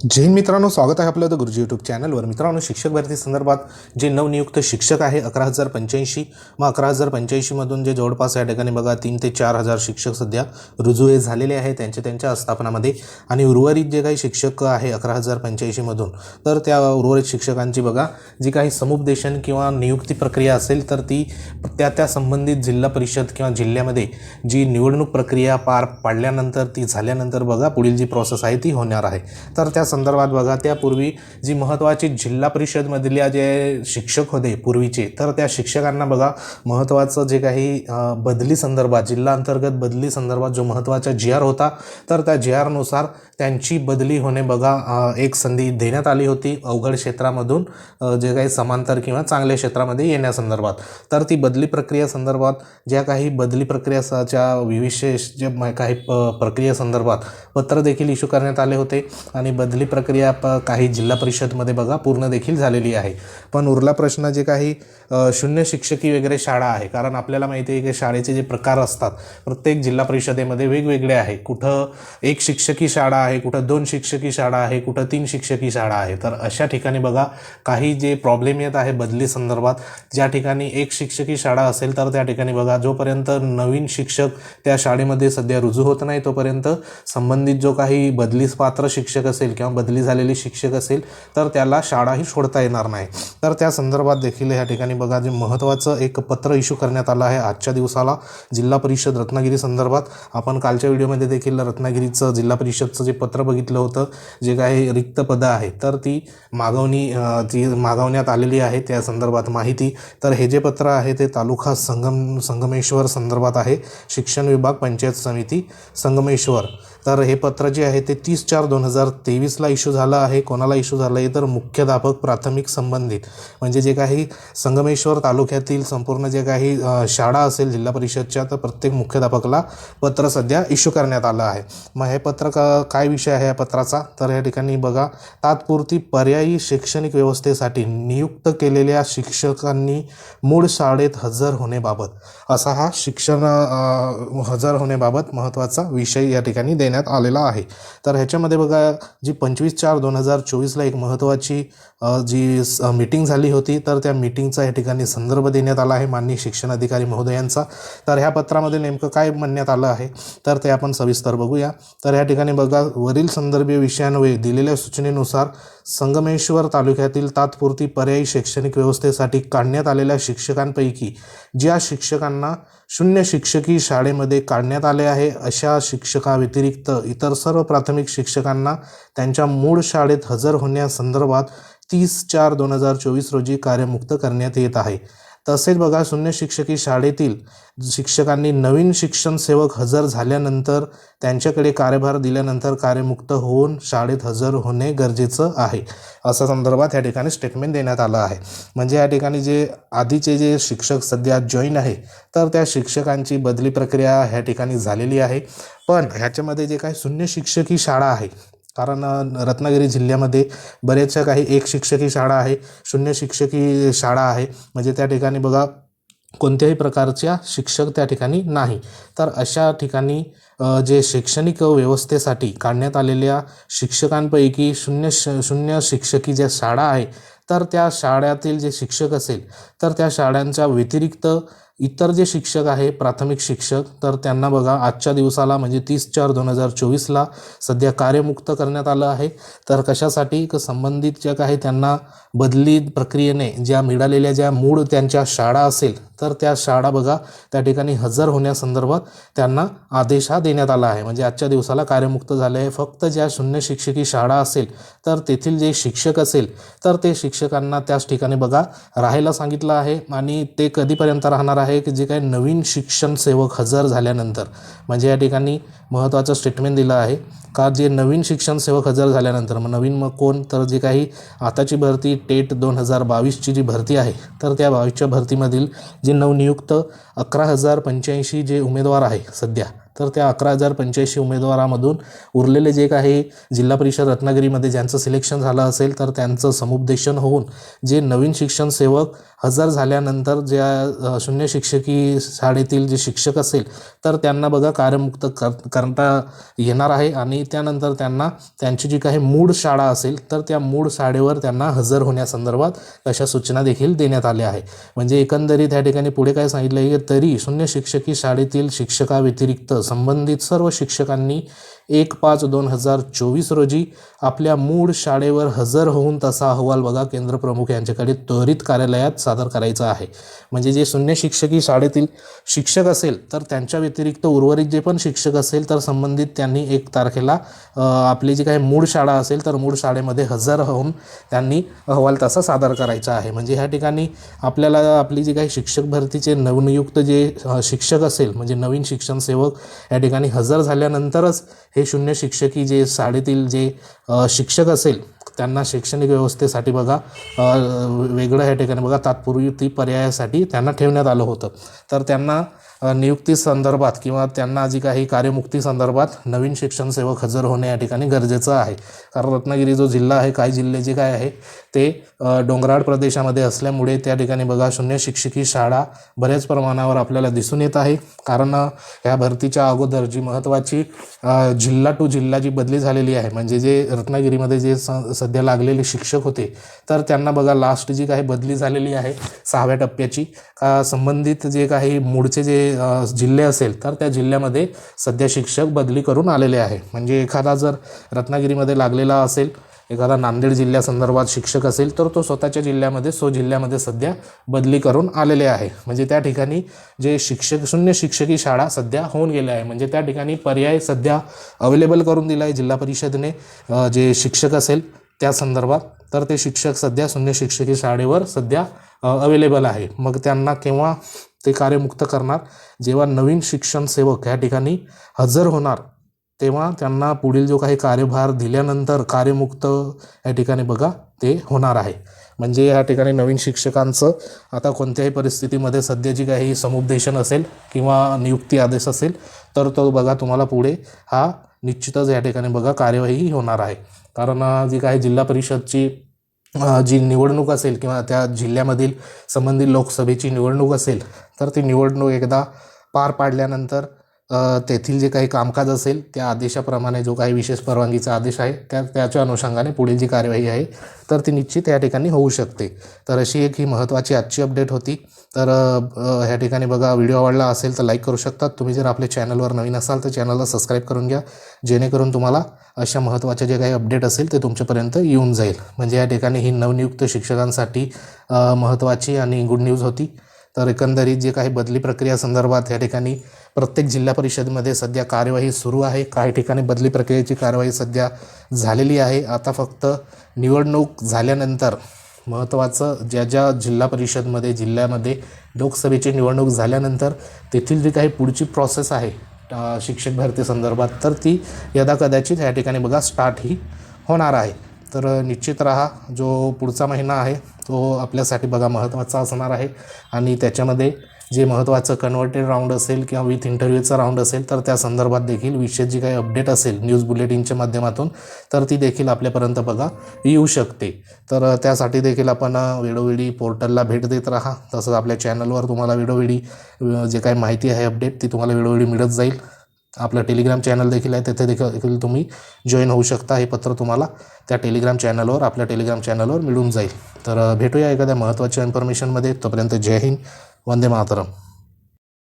जैन मित्रांनो स्वागत आहे आपलं द गुरुजी यूट्यूब चॅनलवर मित्रांनो शिक्षक भरती संदर्भात जे नवनियुक्त शिक्षक आहे अकरा हजार पंच्याऐंशी मग अकरा हजार पंच्याऐंशीमधून जे जवळपास या ठिकाणी बघा तीन ते चार हजार शिक्षक सध्या रुजू हे झालेले आहे त्यांच्या त्यांच्या आस्थापनामध्ये. आणि उर्वरित जे काही शिक्षक आहे अकरा हजार पंच्याऐंशीमधून तर त्या उर्वरित शिक्षकांची बघा जी काही समुपदेशन किंवा नियुक्ती प्रक्रिया असेल तर ती त्या त्या संबंधित जिल्हा परिषद किंवा जिल्ह्यामध्ये जी निवडणूक प्रक्रिया पार पाडल्यानंतर ती झाल्यानंतर बघा पुढील जी प्रोसेस आहे ती होणार आहे. तर त्या संदर्भात बघा त्यापूर्वी जी महत्त्वाची जिल्हा परिषदमधल्या जे शिक्षक होते पूर्वीचे तर त्या शिक्षकांना बघा महत्त्वाचं जे काही बदली संदर्भात जिल्हा अंतर्गत बदली संदर्भात जो महत्त्वाचा जी आर होता तर त्या जी आरनुसार त्यांची बदली होणे बघा एक संधी देण्यात आली होती अवघड क्षेत्रामधून जे काही समांतर किंवा चांगल्या क्षेत्रामध्ये येण्यासंदर्भात तर ती बदली प्रक्रिया संदर्भात ज्या काही बदली प्रक्रियाच्या विशेष जे काही प प्रक्रियेसंदर्भात पत्र देखील इश्यू करण्यात आले होते आणि बदली प्रक्रिया प काही जिल्हा परिषदमध्ये बघा पूर्ण देखील झालेली आहे. पण उरला प्रश्न जे काही शून्य शिक्षकी वगैरे शाळा आहे. कारण आपल्याला माहिती आहे की शाळेचे जे प्रकार असतात प्रत्येक जिल्हा परिषदेमध्ये वेगवेगळे आहे. कुठं एक शिक्षकी शाळा आहे कुठं दोन शिक्षकी शाळा आहे कुठं तीन शिक्षकी शाळा आहे. तर अशा ठिकाणी बघा काही जे प्रॉब्लेम येत आहे बदली संदर्भात ज्या ठिकाणी एक शिक्षकी शाळा असेल तर त्या ठिकाणी बघा जोपर्यंत नवीन शिक्षक त्या शाळेमध्ये सध्या रुजू होत नाही तोपर्यंत संबंधित जो काही बदलीस पात्र शिक्षक असेल किंवा बदली झालेली शिक्षक असेल तर त्याला शाळाही सोडता येणार नाही. तर त्या संदर्भात देखील ह्या ठिकाणी बघा जे महत्त्वाचं एक पत्र इश्यू करण्यात आलं आहे आजच्या दिवसाला जिल्हा परिषद रत्नागिरी संदर्भात. आपण कालच्या व्हिडिओमध्ये देखील रत्नागिरीचं जिल्हा परिषदचं जे पत्र बघितलं होतं जे काही रिक्त पदं आहे तर ती मागवणी ती मागवण्यात आलेली आहे त्या संदर्भात माहिती. तर हे जे पत्र आहे ते तालुका संगम संगमेश्वर संदर्भात आहे. शिक्षण विभाग पंचायत समिती संगमेश्वर. तर हे पत्र जे आहे ते तीस चार दोन हजार तेवीसला इश्यू झालं आहे. कोणाला इश्यू झालं आहे तर मुख्याध्यापक प्राथमिक संबंधित. म्हणजे जे काही संगमेश्वर तालुक्यातील संपूर्ण जे काही शाळा असेल जिल्हा परिषदच्या तर प्रत्येक मुख्याध्यापकाला पत्र सध्या इश्यू करण्यात आलं आहे. मग हे पत्र का काय विषय आहे या पत्राचा? तर या ठिकाणी बघा तात्पुरती पर्यायी शैक्षणिक व्यवस्थेसाठी नियुक्त केलेल्या शिक्षकांनी मूळ शाळेत हजर होण्याबाबत असा हा शिक्षण हजर होण्याबाबत महत्त्वाचा विषय या ठिकाणी देण्यात आलेला आहे. तर ह्याच्यामध्ये बघा जी पंचवीस चार दोन हजार चोवीसला एक महत्त्वाची जी मीटिंग झाली होती तर त्या मीटिंगचा या ठिकाणी संदर्भ देण्यात आला आहे माननीय शिक्षण अधिकारी महोदयांचा. तर ह्या पत्रामध्ये नेमकं काय म्हणण्यात आलं आहे तर ते आपण सविस्तर बघूया. तर या ठिकाणी बघा वरील संदर्भीय विषयांवे दिलेल्या सूचनेनुसार संगमेश्वर तालुक्यातील तात्पुरती पर्यायी शैक्षणिक व्यवस्थेसाठी काढण्यात आलेल्या शिक्षकांपैकी ज्या शिक्षकांना शून्य शिक्षकी शाळेमध्ये काढण्यात आले आहे अशा शिक्षकाव्यतिरिक्त इतर सर्व प्राथमिक शिक्षकांना त्यांच्या मूळ शाळेत हजर होण्यासंदर्भात तीस चार दोन हजार चोवीस रोजी कार्यमुक्त करण्यात येत आहे. तसेच बघा शून्य शिक्षकी शाळेतील शिक्षकांनी नवीन शिक्षण सेवक हजर झाल्यानंतर त्यांच्याकडे कार्यभार दिल्यानंतर कार्यमुक्त होऊन शाळेत हजर होणे गरजेचं आहे. असा संदर्भात या ठिकाणी स्टेटमेंट देण्यात आलं आहे. म्हणजे या ठिकाणी जे आधीचे जे शिक्षक सध्या जॉईन आहे तर त्या शिक्षकांची बदली प्रक्रिया ह्या ठिकाणी झालेली आहे. पण ह्याच्यामध्ये जे काही शून्य शिक्षकी शाळा आहे कारण रत्नागिरी जिल्ह्यामध्ये बऱ्याचशा काही एक शिक्षकी शाळा आहे शून्य शिक्षकी शाळा आहे. म्हणजे त्या ठिकाणी बघा कोणत्याही प्रकारच्या शिक्षक त्या ठिकाणी नाही. तर अशा ठिकाणी जे शैक्षणिक व्यवस्थेसाठी काढण्यात आलेल्या शिक्षकांपैकी शून्य श शून्य शिक्षकी ज्या शाळा आहे तर त्या शाळेतील जे शिक्षक असेल तर त्या शाळांच्या व्यतिरिक्त इतर जे शिक्षक आहे प्राथमिक शिक्षक तर त्यांना बघा आजच्या दिवसाला म्हणजे तीस चार दोन हजार चोवीसला सध्या कार्यमुक्त करण्यात आलं आहे. तर कशासाठी? क संबंधित ज्या काही त्यांना बदली प्रक्रियेने ज्या मिळालेल्या ज्या मूळ त्यांच्या शाळा असेल तर त्या शाळा बघा त्या ठिकाणी हजर होण्यासंदर्भात त्यांना आदेश हा देण्यात आला आहे. म्हणजे आजच्या दिवसाला कार्यमुक्त झाले आहे. फक्त ज्या शून्य शिक्षकी शाळा असेल तर तेथील जे शिक्षक असेल तर ते शिक्षकांना त्याच ठिकाणी बघा राहायला सांगितलं आहे आणि ते कधीपर्यंत राहणार आहे? की जे काही नवीन शिक्षण सेवक हजर झाल्यानंतर म्हणजे या ठिकाणी महत्त्वाचं स्टेटमेंट दिलं आहे का जे नवीन शिक्षण सेवक हजर झाल्यानंतर मग नवीन मग कोण? तर जे काही आताची भरती टेट दोन हजार बावीसची जी भरती आहे तर त्या बावीसच्या भरतीमधील जे नवनियुक्त अकरा हजार पंच्याऐंशी जे उमेदवार आहे सध्या तर त्या अकरा हजार पंच्याऐंशी उमेदवारामधून उरलेले जे काही जिल्हा परिषद रत्नागिरीमध्ये ज्यांचं सिलेक्शन झालं असेल तर त्यांचं समुपदेशन होऊन जे नवीन शिक्षण सेवक हजर झाल्यानंतर ज्या शून्य शिक्षकी शाळेतील जे शिक्षक असेल तर त्यांना बघा कार्यमुक्त कर करता येणार आहे आणि आणि त्यानंतर त्यांना त्यांची जी काही मूळ शाळा असेल तर त्या मूळ शाळेवर त्यांना हजर होण्यासंदर्भात अशा सूचना देखील देण्यात आल्या आहे म्हणजे एकंदरीत या ठिकाणी पुढे काय सांगितलं आहे की तरी शून्य शिक्षकी शाळेतील शिक्षकाव्यतिरिक्त संबंधित सर्व शिक्षकांनी एक पाच दोन हजार चोवीस रोजी आपल्या मूळ शाळेवर हजर होऊन तसा अहवाल बघा केंद्र प्रमुख यांच्याकडे त्वरित कार्यालयात सादर करायचा आहे. म्हणजे जे शून्य शिक्षकी शाळेतील शिक्षक असेल तर त्यांच्या व्यतिरिक्त उर्वरित जे पण शिक्षक असेल तर संबंधित त्यांनी एक तारखेला आपली जी काही मूळ शाळा असेल तर मूळ शाळेमध्ये हजर होऊन त्यांनी अहवाल तसा सादर करायचा आहे. म्हणजे ह्या ठिकाणी आपल्याला आपली जी काही शिक्षक भरतीचे नवनियुक्त जे शिक्षक असेल म्हणजे नवीन शिक्षण सेवक या ठिकाणी हजर झाल्यानंतरच हे शून्य शिक्षकी जे शाळेतील जे शिक्षक असेल त्यांना शैक्षणिक व्यवस्थेसाठी बघा वेगळं ह्या ठिकाणी बघा तात्पुरती पर्यायासाठी त्यांना ठेवण्यात आलं होतं. तर त्यांना नियुक्ती संदर्भात किंवा त्यांना जी काही कार्यमुक्ती संदर्भात नवीन शिक्षण सेवक हजर होणे या ठिकाणी गरजेचं आहे. कारण रत्नागिरी जो जिल्हा आहे काही जिल्हे जे काय आहे ते डोंगराळ प्रदेशामध्ये असल्यामुळे त्या ठिकाणी बघा शून्य शिक्षकी शाळा बऱ्याच प्रमाणावर आपल्याला दिसून येत आहे. कारण ह्या भरतीच्या अगोदर जी महत्त्वाची जिल्हा टू जिल्हा जी बदली झालेली आहे म्हणजे जे रत्नागिरीमध्ये जे स सध्या लागलेले शिक्षक होते तर त्यांना बघा लास्ट जी काही बदली झालेली आहे सहाव्या टप्प्याची का संबंधित जे काही मूळचे जे जिल्हे असेल तर त्या जिल्ह्यामध्ये सध्या शिक्षक बदली करून आलेले आहे. म्हणजे एखादा जर रत्नागिरीमध्ये लागलेला असेल एखादा नांदेड जिल्ह्यासंदर्भात शिक्षक असेल तर तो स्वतःच्या जिल्ह्यामध्ये सो जिल्ह्यामध्ये सध्या बदली करून आलेले आहे. म्हणजे त्या ठिकाणी जे शिक्षक शून्य शिक्षकी शाळा सध्या होऊन गेल्या आहे. म्हणजे त्या ठिकाणी पर्याय सध्या अवेलेबल करून दिला आहे जिल्हा परिषदेने जे शिक्षक असेल त्या संदर्भात. तर ते शिक्षक सध्या शून्य शिक्षकी शाळेवर सध्या अवेलेबल आहे. मग त्यांना केव्हा ते कार्यमुक्त करणार? जेव्हा नवीन शिक्षण सेवक ह्या ठिकाणी हजर होणार तेव्हा त्यांना पुढील जो काही कार्यभार दिल्यानंतर कार्यमुक्त या ठिकाणी बघा ते होणार आहे. म्हणजे या ठिकाणी नवीन शिक्षकांचं आता कोणत्याही परिस्थितीमध्ये सध्या जी काही समुपदेशन असेल किंवा नियुक्ती आदेश असेल तर तो बघा तुम्हाला पुढे हा निश्चितच या ठिकाणी बघा कार्यवाही होणार आहे. कारण जी काही जिल्हा परिषदची जी निवडणूक असेल किंवा त्या जिल्ह्यामधील संबंधित लोकसभेची निवडणूक असेल तर ती निवडणूक एकदा पार पाडल्यानंतर तेथील जे काही कामकाज असेल त्या आदेशाप्रमाणे जो काही विशेष परवानगीचा आदेश आहे त्या त्याच्या अनुषंगाने पुढील जी कार्यवाही आहे तर ती निश्चित या ठिकाणी होऊ शकते. तर अशी एक ही महत्त्वाची आजची अपडेट होती. तर ह्या ठिकाणी बघा व्हिडिओ आवडला असेल तर लाईक करू शकतात. तुम्ही जर आपल्या चॅनलवर नवीन असाल तर चॅनलला सबस्क्राईब करून घ्या. जेणेकरून तुम्हाला अशा महत्त्वाचे जे काही अपडेट असेल ते तुमच्यापर्यंत येऊन जाईल. म्हणजे या ठिकाणी ही नवनियुक्त शिक्षकांसाठी महत्त्वाची आणि गुड न्यूज होती. तर एकंदरीत जे काही बदली प्रक्रिया संदर्भात या ठिकाणी प्रत्येक जिल्हा परिषदेमध्ये सध्या कार्यवाही सुरू आहे. काही ठिकाणी बदली प्रक्रियेची कार्यवाही सध्या झालेली आहे. आता फक्त निवडणूक झाल्यानंतर महत्त्वाचं ज्या ज्या जिल्हा परिषदमध्ये जिल्ह्यामध्ये लोकसभेची निवडणूक झाल्यानंतर तेथील जी काही पुढची प्रोसेस आहे शिक्षक भरती संदर्भात तर ती यदा कदाचित या ठिकाणी बघा स्टार्ट ही होणार आहे. तर निश्चित राहा जो पुढचा महिना आहे तो आपल्यासाठी बघा महत्त्वाचा असणार आहे. आणि त्याच्यामध्ये जे महत्त्वाचं कन्व्हर्टेड राऊंड असेल किंवा विथ इंटरव्ह्यूचा राऊंड असेल तर त्या संदर्भात देखील विशेष जी काही अपडेट असेल न्यूज बुलेटिनच्या माध्यमातून तर ती देखील आपल्यापर्यंत बघा येऊ शकते. तर त्यासाठी देखील आपण वेळोवेळी पोर्टलला भेट देत राहा. तसंच आपल्या चॅनलवर तुम्हाला वेळोवेळी जे काही माहिती आहे अपडेट ती तुम्हाला वेळोवेळी मिळत जाईल. आपलं टेलिग्राम चॅनल देखील आहे तिथे देखील देखील तुम्ही जॉईन होऊ शकता. हे पत्र तुम्हाला त्या टेलिग्राम चॅनलवर आपल्या टेलिग्राम चॅनलवर मिळून जाईल. तर भेटूया एखाद्या महत्त्वाच्या इन्फॉर्मेशनमध्ये तोपर्यंत जय हिंद. वंदे मातरम.